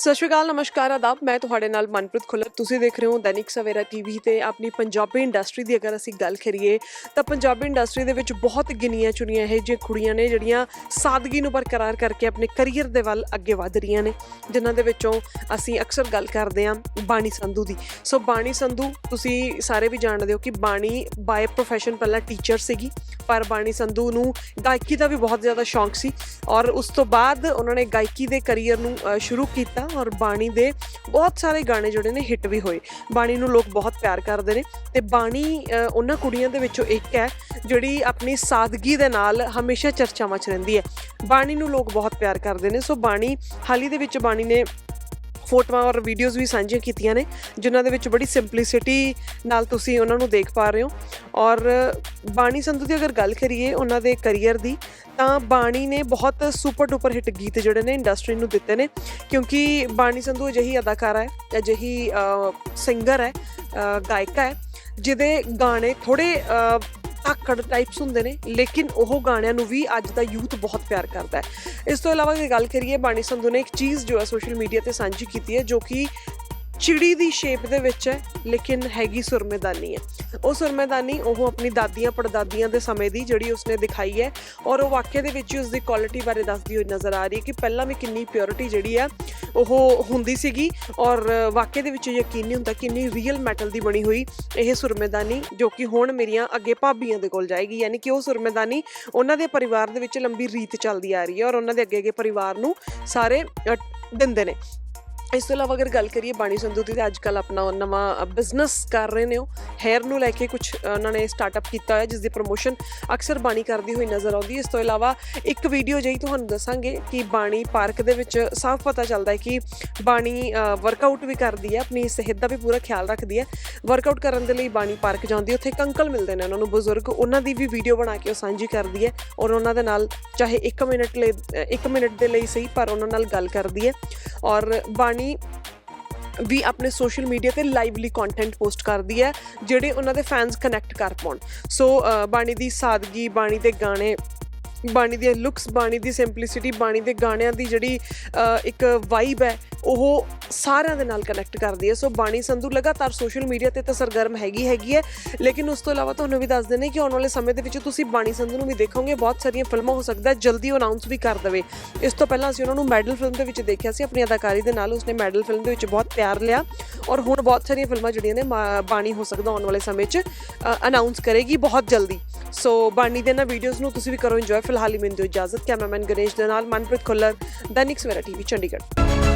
ਸਤਿ ਸ਼੍ਰੀ ਅਕਾਲ, ਨਮਸਕਾਰ, ਆਦਾਬ। ਮੈਂ ਤੁਹਾਡੇ ਨਾਲ ਮਨਪ੍ਰੀਤ ਖੁੱਲਰ। ਤੁਸੀਂ ਦੇਖ ਰਹੇ ਹੋ ਦੈਨਿਕ ਸਵੇਰਾ ਟੀਵੀ ਤੇ ਆਪਣੀ ਪੰਜਾਬੀ ਇੰਡਸਟਰੀ ਦੀ ਅਗਰ ਅਸੀਂ ਗੱਲ ਕਰੀਏ, ਤਾਂ ਪੰਜਾਬੀ ਇੰਡਸਟਰੀ ਦੇ ਵਿੱਚ ਬਹੁਤ ਗਿਣੀਆਂ ਚੁਣੀਆਂ ਇਹ ਜੇ ਕੁੜੀਆਂ ਨੇ, ਜਿਹੜੀਆਂ ਸਾਦਗੀ ਨੂੰ ਬਰਕਰਾਰ ਕਰਕੇ ਆਪਣੇ ਕੈਰੀਅਰ ਦੇ ਵੱਲ ਅੱਗੇ ਵਧ ਰਹੀਆਂ ਨੇ, ਜਿਨ੍ਹਾਂ ਦੇ ਵਿੱਚੋਂ ਅਸੀਂ ਅਕਸਰ ਗੱਲ ਕਰਦੇ ਹਾਂ ਬਾਣੀ ਸੰਧੂ ਦੀ। ਸੋ ਬਾਣੀ ਸੰਧੂ, ਤੁਸੀਂ ਸਾਰੇ ਵੀ ਜਾਣਦੇ ਹੋ ਕਿ ਬਾਣੀ ਬਾਏ ਪ੍ਰੋਫੈਸ਼ਨ ਪਹਿਲਾਂ ਟੀਚਰ ਸੀਗੀ। ਪਰ ਬਾਣੀ ਸੰਧੂ ਨੂੰ ਗਾਇਕੀ ਦਾ ਵੀ ਬਹੁਤ ਜ਼ਿਆਦਾ ਸ਼ੌਂਕ ਸੀ ਔਰ ਉਸ ਤੋਂ ਬਾਅਦ ਉਹਨਾਂ ਨੇ ਗਾਇਕੀ ਦੇ ਕੈਰੀਅਰ ਨੂੰ ਸ਼ੁਰੂ ਕੀਤਾ ਔਰ ਬਾਣੀ ਦੇ ਬਹੁਤ ਸਾਰੇ ਗਾਣੇ ਜਿਹੜੇ ਨੇ ਹਿੱਟ ਵੀ ਹੋਏ। ਬਾਣੀ ਨੂੰ ਲੋਕ ਬਹੁਤ ਪਿਆਰ ਕਰਦੇ ਨੇ ਤੇ ਬਾਣੀ ਉਹਨਾਂ ਕੁੜੀਆਂ ਦੇ ਵਿੱਚੋਂ ਇੱਕ ਹੈ ਜਿਹੜੀ ਆਪਣੀ ਸਾਦਗੀ ਦੇ ਨਾਲ ਹਮੇਸ਼ਾ ਚਰਚਾਵਾਂ 'ਚ ਰਹਿੰਦੀ ਹੈ। ਬਾਣੀ ਨੂੰ ਲੋਕ ਬਹੁਤ ਪਿਆਰ ਕਰਦੇ ਨੇ, ਸੋ ਬਾਣੀ ਹਾਲ ਹੀ ਦੇ ਵਿੱਚ ਬਾਣੀ ਨੇ ਫੋਟੋਆਂ ਔਰ ਵੀਡੀਓਜ਼ ਵੀ ਸਾਂਝੀਆਂ ਕੀਤੀਆਂ ਨੇ, ਜਿਨ੍ਹਾਂ ਦੇ ਵਿੱਚ ਬੜੀ ਸਿੰਪਲਿਸਿਟੀ ਨਾਲ ਤੁਸੀਂ ਉਹਨਾਂ ਨੂੰ ਦੇਖ ਪਾ ਰਹੇ ਹੋ। ਔਰ ਬਾਣੀ ਸੰਧੂ ਦੀ ਅਗਰ ਗੱਲ ਕਰੀਏ ਉਹਨਾਂ ਦੇ ਕੈਰੀਅਰ ਦੀ, ਤਾਂ ਬਾਣੀ ਨੇ ਬਹੁਤ ਸੁਪਰ ਡੂਪਰ ਹਿੱਟ ਗੀਤ ਜਿਹੜੇ ਨੇ ਇੰਡਸਟਰੀ ਨੂੰ ਦਿੱਤੇ ਨੇ, ਕਿਉਂਕਿ ਬਾਣੀ ਸੰਧੂ ਅਜਿਹੀ ਅਦਾਕਾਰਾ ਹੈ, ਅਜਿਹੀ ਸਿੰਗਰ ਹੈ ਗਾਇਕਾ ਹੈ, ਜਿਹਦੇ ਗਾਣੇ ਥੋੜੇ ਆਕੜ ਟਾਈਪਸ ਹੁੰਦੇ ਨੇ, ਲੇਕਿਨ ਉਹ ਗਾਣਿਆਂ ਨੂੰ ਵੀ ਅੱਜ ਦਾ ਯੂਥ ਬਹੁਤ ਪਿਆਰ ਕਰਦਾ ਹੈ। ਇਸ ਤੋਂ ਇਲਾਵਾ ਜੇ ਗੱਲ ਕਰੀਏ, ਬਾਣੀ ਸੰਧੂ ਨੇ ਇੱਕ ਚੀਜ਼ ਜੋ ਹੈ ਸੋਸ਼ਲ ਮੀਡੀਆ ਤੇ ਸਾਂਝੀ ਕੀਤੀ ਹੈ, ਜੋ ਕਿ ਚਿੜੀ ਦੀ ਸ਼ੇਪ ਦੇ ਵਿੱਚ ਹੈ, ਲੇਕਿਨ ਹੈਗੀ ਸੁਰਮੇਦਾਨੀ ਹੈ। ਉਹ ਸੁਰਮੇਦਾਨੀ, ਉਹ ਆਪਣੀ ਦਾਦੀਆਂ ਪੜਦਾਦੀਆਂ ਦੇ ਸਮੇਂ ਦੀ ਜਿਹੜੀ ਉਸਨੇ ਦਿਖਾਈ ਹੈ ਔਰ ਉਹ ਵਾਕਿਆ ਦੇ ਵਿੱਚ ਉਸ ਦੀ ਕੁਆਲਿਟੀ ਬਾਰੇ ਦੱਸਦੀ ਹੋਈ ਨਜ਼ਰ ਆ ਰਹੀ ਹੈ ਕਿ ਪਹਿਲਾਂ ਵੀ ਕਿੰਨੀ ਪਿਓਰਿਟੀ ਜਿਹੜੀ ਆ ਉਹ ਹੁੰਦੀ ਸੀਗੀ ਔਰ ਵਾਕਿਆ ਦੇ ਵਿੱਚ ਯਕੀਨ ਨਹੀਂ ਹੁੰਦਾ ਕਿ ਇੰਨੀ ਰੀਅਲ ਮੈਟਲ ਦੀ ਬਣੀ ਹੋਈ ਇਹ ਸੁਰਮੇਦਾਨੀ ਜੋ ਕਿ ਹੁਣ ਮੇਰੀਆਂ ਅੱਗੇ ਭਾਬੀਆਂ ਦੇ ਕੋਲ ਜਾਏਗੀ। ਯਾਨੀ ਕਿ ਉਹ ਸੁਰਮੇਦਾਨੀ ਉਹਨਾਂ ਦੇ ਪਰਿਵਾਰ ਦੇ ਵਿੱਚ ਲੰਬੀ ਰੀਤ ਚੱਲਦੀ ਆ ਰਹੀ ਹੈ ਔਰ ਉਹਨਾਂ ਦੇ ਅੱਗੇ ਅੱਗੇ ਪਰਿਵਾਰ ਨੂੰ ਸਾਰੇ ਦਿੰਦੇ ਨੇ। ਇਸ ਤੋਂ ਇਲਾਵਾ ਅਗਰ ਗੱਲ ਕਰੀਏ ਬਾਣੀ ਸੰਧੂ ਦੀ, ਤਾਂ ਅੱਜ ਕੱਲ ਆਪਣਾ ਨਵਾਂ ਬਿਜ਼ਨਸ ਕਰ ਰਹੇ ਨੇ ਉਹ। ਹੈਅਰ ਨੂੰ ਲੈ ਕੇ ਕੁਝ ਉਹਨਾਂ ਨੇ ਸਟਾਰਟਅਪ ਕੀਤਾ ਹੋਇਆ ਜਿਸ ਦੀ ਪ੍ਰੋਮੋਸ਼ਨ ਅਕਸਰ ਬਾਣੀ ਕਰਦੀ ਹੋਈ ਨਜ਼ਰ ਆਉਂਦੀ ਹੈ। ਇਸ ਤੋਂ ਇਲਾਵਾ ਇੱਕ ਵੀਡੀਓ ਜਿਹੀ ਤੁਹਾਨੂੰ ਦੱਸਾਂਗੇ ਕਿ ਬਾਣੀ ਪਾਰਕ ਦੇ ਵਿੱਚ ਸਾਫ਼ ਪਤਾ ਚੱਲਦਾ ਹੈ ਕਿ ਬਾਣੀ ਵਰਕਆਊਟ ਵੀ ਕਰਦੀ ਹੈ, ਆਪਣੀ ਸਿਹਤ ਦਾ ਵੀ ਪੂਰਾ ਖਿਆਲ ਰੱਖਦੀ ਹੈ। ਵਰਕਆਊਟ ਕਰਨ ਦੇ ਲਈ ਬਾਣੀ ਪਾਰਕ ਜਾਂਦੀ ਹੈ, ਉੱਥੇ ਇੱਕ ਅੰਕਲ ਮਿਲਦੇ ਨੇ ਉਹਨਾਂ ਨੂੰ, ਬਜ਼ੁਰਗ, ਉਹਨਾਂ ਦੀ ਵੀ ਵੀਡੀਓ ਬਣਾ ਕੇ ਉਹ ਸਾਂਝੀ ਕਰਦੀ ਹੈ। ਔਰ ਉਹਨਾਂ ਦੇ ਨਾਲ ਚਾਹੇ 1 ਮਿੰਟ ਲਈ 1 ਮਿੰਟ ਦੇ ਲਈ ਸਹੀ, ਪਰ ਉਹਨਾਂ ਨਾਲ ਗੱਲ ਕਰਦੀ ਹੈ। ਔਰ ਬਾਣੀ ਵੀ ਆਪਣੇ ਸੋਸ਼ਲ ਮੀਡੀਆ ਤੇ ਲਾਈਵਲੀ ਕੰਟੈਂਟ ਪੋਸਟ ਕਰਦੀ ਹੈ, ਜਿਹੜੇ ਉਹਨਾਂ ਦੇ ਫੈਨਸ ਕਨੈਕਟ ਕਰ ਪਾਉਣ। ਸੋ ਬਾਣੀ ਦੀ ਸਾਦਗੀ, ਬਾਣੀ ਦੇ ਗਾਣੇ, ਬਾਣੀ ਦੀਆਂ ਲੁੱਕਸ ਬਾਣੀ ਦੀ ਸਿੰਪਲਿਸਿਟੀ ਬਾਣੀ ਦੇ ਗਾਣਿਆਂ ਦੀ ਜਿਹੜੀ ਇੱਕ ਵਾਈਬ ਹੈ ਉਹ ਸਾਰਿਆਂ ਦੇ ਨਾਲ ਕਨੈਕਟ ਕਰਦੀ ਹੈ। ਸੋ ਬਾਣੀ ਸੰਧੂ ਲਗਾਤਾਰ ਸੋਸ਼ਲ ਮੀਡੀਆ ਤੇ ਤਾਂ ਸਰਗਰਮ ਹੈਗੀ ਹੈਗੀ ਹੈ। ਲੇਕਿਨ ਉਸ ਤੋਂ ਇਲਾਵਾ ਤੁਹਾਨੂੰ ਵੀ ਦੱਸ ਦਿੰਦੇ ਕਿ ਆਉਣ ਵਾਲੇ ਸਮੇਂ ਦੇ ਵਿੱਚ ਤੁਸੀਂ ਬਾਣੀ ਸੰਧੂ ਨੂੰ ਵੀ ਦੇਖੋਗੇ। ਬਹੁਤ ਸਾਰੀਆਂ ਫਿਲਮਾਂ ਹੋ ਸਕਦਾ ਜਲਦੀ ਉਹ ਅਨਾਉਂਸ ਵੀ ਕਰ ਦੇਵੇ। ਇਸ ਤੋਂ ਪਹਿਲਾਂ ਅਸੀਂ ਉਹਨਾਂ ਨੂੰ ਮੈਡਲ ਫਿਲਮ ਦੇ ਵਿੱਚ ਦੇਖਿਆ ਸੀ। ਆਪਣੀ ਅਦਾਕਾਰੀ ਦੇ ਨਾਲ ਉਸਨੇ ਮੈਡਲ ਫਿਲਮ ਦੇ ਵਿੱਚ ਬਹੁਤ ਪਿਆਰ ਲਿਆ। ਔਰ ਹੁਣ ਬਹੁਤ ਸਾਰੀਆਂ ਫਿਲਮਾਂ ਜਿਹੜੀਆਂ ਨੇ, ਮਾ- ਬਾਣੀ ਹੋ ਸਕਦਾ ਆਉਣ ਵਾਲੇ ਸਮੇਂ 'ਚ ਅਨਾਉਂਸ ਕਰੇਗੀ ਬਹੁਤ ਜਲਦੀ। ਸੋ ਬਾਣੀ ਦੇ ਨਾ ਵੀਡੀਓਜ਼ ਨੂੰ ਤੁਸੀਂ ਵੀ ਕਰੋ ਇੰਜੋਏ ਫਿਲਹਾਲ ਹੀ ਮੈਨੂੰ ਦਿਓ ਇਜਾਜ਼ਤ। ਕੈਮਰਾਮੈਨ ਗਣੇਸ਼ ਦੇ ਨਾਲ ਮਨਪ੍ਰੀਤ ਖੁੱਲਰ, ਦੈਨਿਕ ਸਵੇਰਾ ਟੀਵੀ ਚੰਡੀਗੜ੍ਹ।